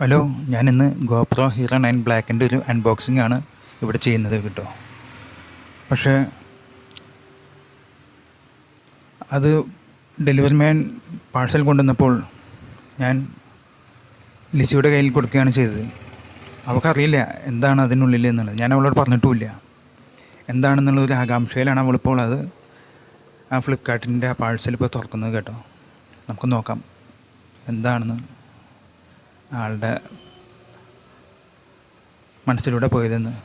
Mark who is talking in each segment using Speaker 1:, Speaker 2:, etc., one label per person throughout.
Speaker 1: Hello ഞാൻ ഇന്ന് GoPro hero nine ബ്ലാക്കിന്റെ ഒരു അൺബോക്സിംഗ് ആണ് ഇവിടെ ചെയ്യുന്നത് കേട്ടോ. പക്ഷേ അത് ഡെലിവറി മാൻ പാഴ്സൽ കൊണ്ടുവന്നപ്പോൾ ഞാൻ ലിസിയുടെ കയ്യിൽ കൊടുക്കുകയാണ് ചെയ്തത്. അവൾക്കറിയില്ല എന്താണ് അതിനുള്ളിൽ എന്നുള്ളത്. ഞാൻ അവളോട് പറഞ്ഞിട്ടുമില്ല. എന്താണെന്നുള്ള ഒരു ആകാംക്ഷയിലാണ് അവളിപ്പോൾ അത് ആ ഫ്ലിപ്കാർട്ടിന്റെ ആ പാഴ്സൽ ഇപ്പോൾ തുറക്കുന്നത് കേട്ടോ. നമുക്ക് നോക്കാം. എന്താണെന്ന്. ആളുടെ മനസ്സിലൂടെ പോയതെന്ന്.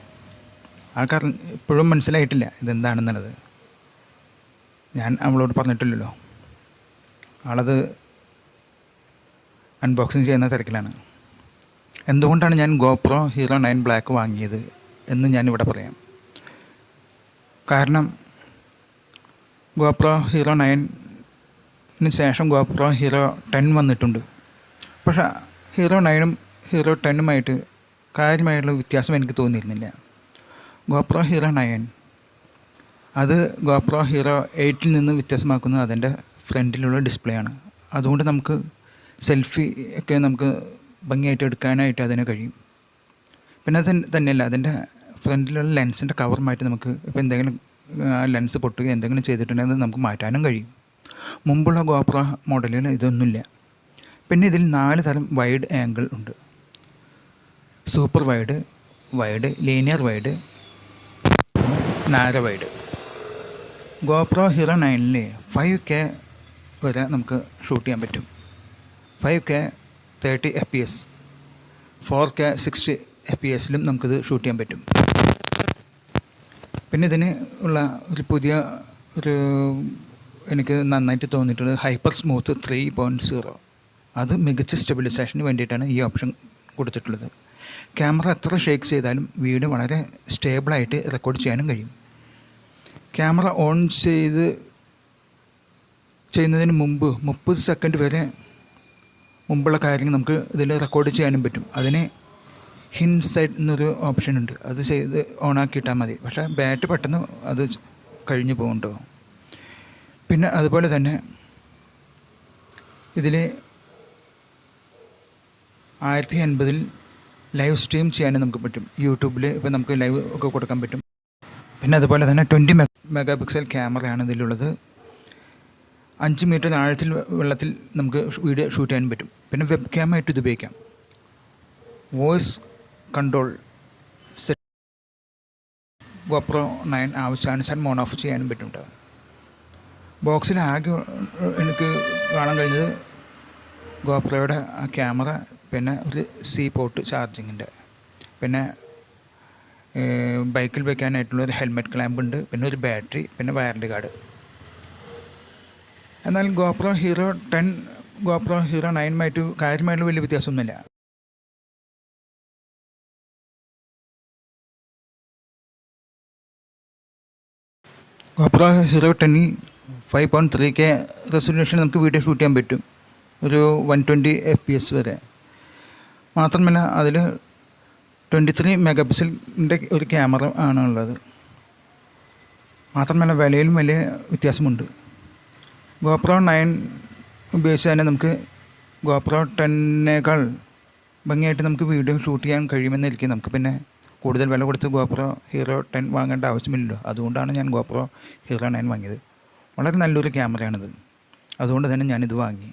Speaker 1: ആൾക്കാർ ഇപ്പോഴും മനസ്സിലായിട്ടില്ല ഇതെന്താണെന്നുള്ളത്. ഞാൻ അവളോട് പറഞ്ഞിട്ടില്ലല്ലോ. ആളത് അൺബോക്സിങ് ചെയ്യുന്ന തിരക്കിലാണ്. എന്തുകൊണ്ടാണ് ഞാൻ ഗോപ്രോ ഹീറോ നയൻ ബ്ലാക്ക് വാങ്ങിയത് എന്ന് ഞാനിവിടെ പറയാം. കാരണം ഗോപ്രോ ഹീറോ നയൻ ശേഷം ഗോപ്രോ ഹീറോ ടെൻ വന്നിട്ടുണ്ട്. പക്ഷേ ഹീറോ നയനും ഹീറോ ടെന്നുമായിട്ട് കാര്യമായിട്ടുള്ള വ്യത്യാസം എനിക്ക് തോന്നിയിരുന്നില്ല. ഗോപ്രോ ഹീറോ നയൻ അത് ഗോപ്രോ ഹീറോ എയ്റ്റിൽ നിന്ന് വ്യത്യാസമാക്കുന്നത് അതിന്റെ ഫ്രണ്ടിലുള്ള ഡിസ്പ്ലേ ആണ്. അതുകൊണ്ട് നമുക്ക് സെൽഫി ഒക്കെ നമുക്ക് ഭംഗിയായിട്ട് എടുക്കാനായിട്ട് അതിന് കഴിയും. പിന്നെ അത് തന്നെയല്ല അതിന്റെ ഫ്രണ്ടിലുള്ള ലെൻസിന്റെ കവർ മാറ്റി നമുക്ക് ഇപ്പോൾ എന്തെങ്കിലും ലെൻസ് പൊട്ടുകയോ എന്തെങ്കിലും ചെയ്തിട്ടുണ്ടെങ്കിൽ നമുക്ക് മാറ്റാനും കഴിയും. മുമ്പുള്ള ഗോപ്രോ മോഡലിൽ ഇതൊന്നുമില്ല. പിന്നെ ഇതിൽ നാല് തരം വൈഡ് ആംഗിൾ ഉണ്ട്. Super wide wide linear wide narrow wide GoPro hero നയനിൽ five K വരെ നമുക്ക് ഷൂട്ട് ചെയ്യാൻ പറ്റും. Five K thirty F P S four K sixty F P എസിലും നമുക്കിത് ഷൂട്ട് ചെയ്യാൻ പറ്റും. പിന്നെ ഇതിന് ഉള്ള ഒരു പുതിയ ഒരു എനിക്ക് നന്നായിട്ട് തോന്നിയിട്ടുള്ളത് hyper smooth three point zero അത് മികച്ച സ്റ്റെബിലൈസേഷന് വേണ്ടിയിട്ടാണ് ഈ ഓപ്ഷൻ കൊടുത്തിട്ടുള്ളത്. ക്യാമറ എത്ര ഷേക്ക് ചെയ്താലും വീഡിയോ വളരെ സ്റ്റേബിളായിട്ട് റെക്കോർഡ് ചെയ്യാനും കഴിയും. ക്യാമറ ഓൺ ചെയ്ത് ചെയ്യുന്നതിന് മുമ്പ് മുപ്പത് സെക്കൻഡ് വരെ മുമ്പുള്ള കാര്യങ്ങൾ നമുക്ക് ഇതിൽ റെക്കോർഡ് ചെയ്യാനും പറ്റും. അതിന് ഹിൻസൈഡ് എന്നൊരു ഓപ്ഷൻ ഉണ്ട്. അത് ചെയ്ത് ഓണാക്കിയിട്ടാൽ മതി. പക്ഷേ ബാറ്റ് പെട്ടെന്ന് അത് കഴിഞ്ഞു പോകുന്നുണ്ടോ? പിന്നെ അതുപോലെ തന്നെ ഇതിൽ ആയിരത്തി അൻപതിൽ ലൈവ് സ്ട്രീം ചെയ്യാനും നമുക്ക് പറ്റും. യൂട്യൂബിൽ ഇപ്പോൾ നമുക്ക് ലൈവ് ഒക്കെ കൊടുക്കാൻ പറ്റും. പിന്നെ അതുപോലെ തന്നെ ട്വന്റി മെഗാ പിക്സൽ ക്യാമറയാണ് ഇതിലുള്ളത്. അഞ്ച് മീറ്റർ ആഴത്തിൽ വെള്ളത്തിൽ നമുക്ക് വീഡിയോ ഷൂട്ട് ചെയ്യാൻ പറ്റും. പിന്നെ വെബ് ക്യാമായിട്ട് ഇത് ഉപയോഗിക്കാം. Voice control set GoPro nine ആവശ്യാനുസരണം ഓൺ ഓഫ് ചെയ്യാനും പറ്റും കേട്ടോ ബോക്സിൽ ആകെ എനിക്ക് കാണാൻ കഴിഞ്ഞത് ഗോപ്രയുടെ ക്യാമറ പിന്നെ ഒരു സി പോർട്ട് ചാർജിങ്ങിന്റെ. പിന്നെ ബൈക്കിൽ വെക്കാനായിട്ടുള്ള ഒരു ഹെൽമെറ്റ് ക്ലാമ്പ് ഉണ്ട് പിന്നെ ഒരു ബാറ്ററി പിന്നെ വാറണ്ടി കാർഡ്. എന്നാൽ GoPro hero ten GoPro hero നയനുമായിട്ട് കാര്യമായിട്ടുള്ള വലിയ വ്യത്യാസമൊന്നുമില്ല. GoPro hero ടെന്നിൽ five point three K resolution നമുക്ക് വീഡിയോ ഷൂട്ട് ചെയ്യാൻ പറ്റും. ഒരു one twenty F P S വരെ. മാത്രമല്ല അതിൽ ട്വന്റി ത്രീ മെഗാ പിക്സലിന്റെ ഒരു ക്യാമറ ആണ് ഉള്ളത് മാത്രമല്ല വിലയിലും വലിയ വ്യത്യാസമുണ്ട്. ഗോപ്രോ നയൻ ഉപയോഗിച്ച് തന്നെ നമുക്ക് ഗോപ്രോ ടെന്നേക്കാൾ ഭംഗിയായിട്ട് നമുക്ക് വീഡിയോ ഷൂട്ട് ചെയ്യാൻ കഴിയുമെന്നിരിക്കും നമുക്ക് പിന്നെ കൂടുതൽ വില കൊടുത്ത് ഗോപ്രോ ഹീറോ ടെൻ വാങ്ങേണ്ട ആവശ്യമില്ലല്ലോ. അതുകൊണ്ടാണ് ഞാൻ ഗോപ്രോ ഹീറോ നയൻ വാങ്ങിയത്. വളരെ നല്ലൊരു ക്യാമറയാണിത് അതുകൊണ്ട് തന്നെ ഞാനിത് വാങ്ങി.